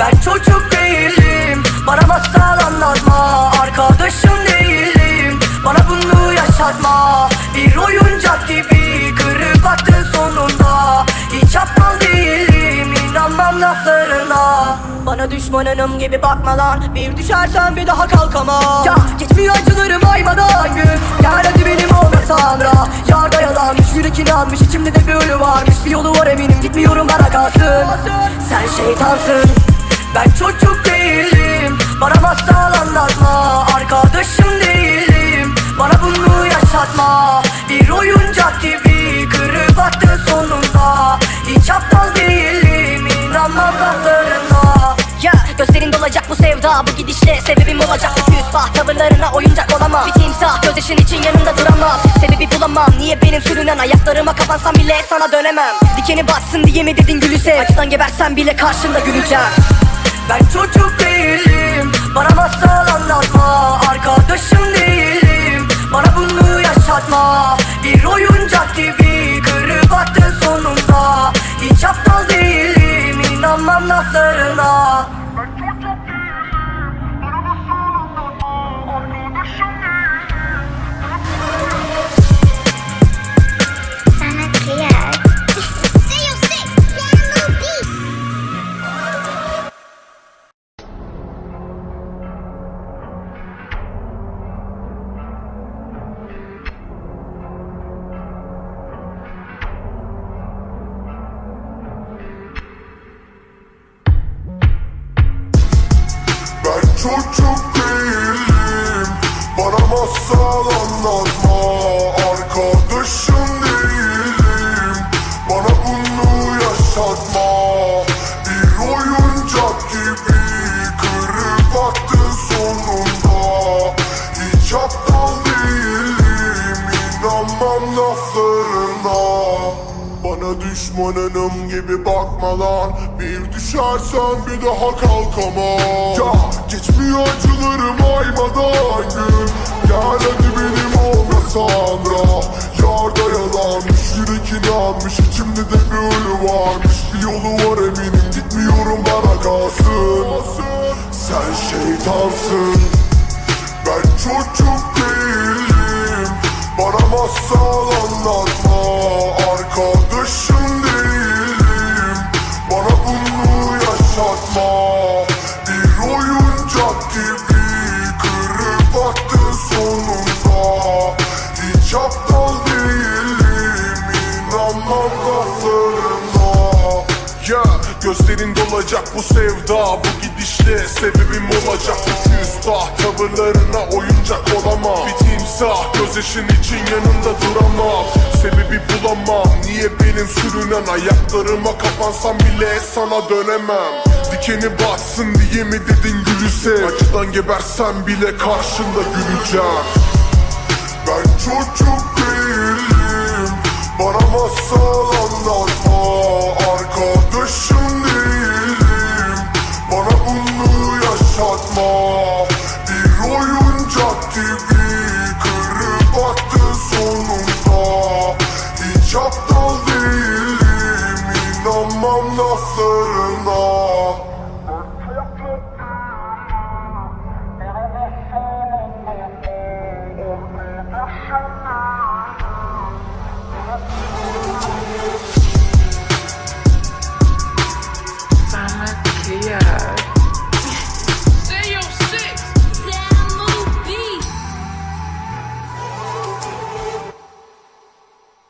Ben çocuk değilim. Bana masal anlatma. Arkadaşım değilim. Bana bunu yaşatma. Bir oyuncak gibi Kırıp attın sonunda. Hiç aptal değilim. İnanmam laflarına. Bana düşmanınım gibi bakma lan. Bir düşersen bir daha kalkamam Ya geçmiyor acılarım aymadan gün. Gel hadi benim olmasan da Yarda yalanmış yürek inanmış içimde de bir ölü varmış. Bir yolu var eminim. Gitmiyorum bana kalsın. Sen şeytansın ben çocuk değilim. Bana masal anlatma. Arkadaşım değilim. Bana bunu yaşatma. Bir oyuncak gibi Kırıp attın sonunda. Hiç aptal değilim. İnanmam laflarına Ya gözlerin dolacak bu sevda. Bu gidişle sebebim olacak. Bu küstah Tavırlarına oyuncak olamam. Bir timsah gözyaşın için yanında duramam. Sebebi bulamam. Niye benim sürünen Ayaklarıma kapansam bile sana dönemem. Dikeni batsın diye mi dedin gülü sev Acıdan gebersen bile karşında güleceğim Ben çocuk değilim. Bana Ben çocuk değilim Bana masal anlatma Arkadaşım değilim. Bana bunu yaşatma Bir oyuncak gibi Kırıp attın sonunda. Hiç aptal değilim İnanmam laflarına bana düşmanınım gibi bakma lan Bir düşersen bir daha kalkamam. Ya geçmiyor acılarım aymadan gün. Gel hadi benim olmasan da Yarda yalanmış yürek inanmış. İçimde de bir ölü varmış. Bir yolu var eminim gitmiyorum bana kalsın. Sen şeytansın. Ben çocuk değilim. Bana masal anlatma Arkadaşım gözlerin dolacak bu sevda Bu gidişle sebebim olacak. Küstah Tavırlarına oyuncak olamam. Bir timsah gözyaşın için yanında duramam. Sebebi bulamam niye benim sürünen Ayaklarıma kapansam bile sana dönemem. Dikeni batsın diye mi dedin gülü sev Acıdan gebersem bile karşında güleceğim. Ben çocuk değilim Bana masal anlatma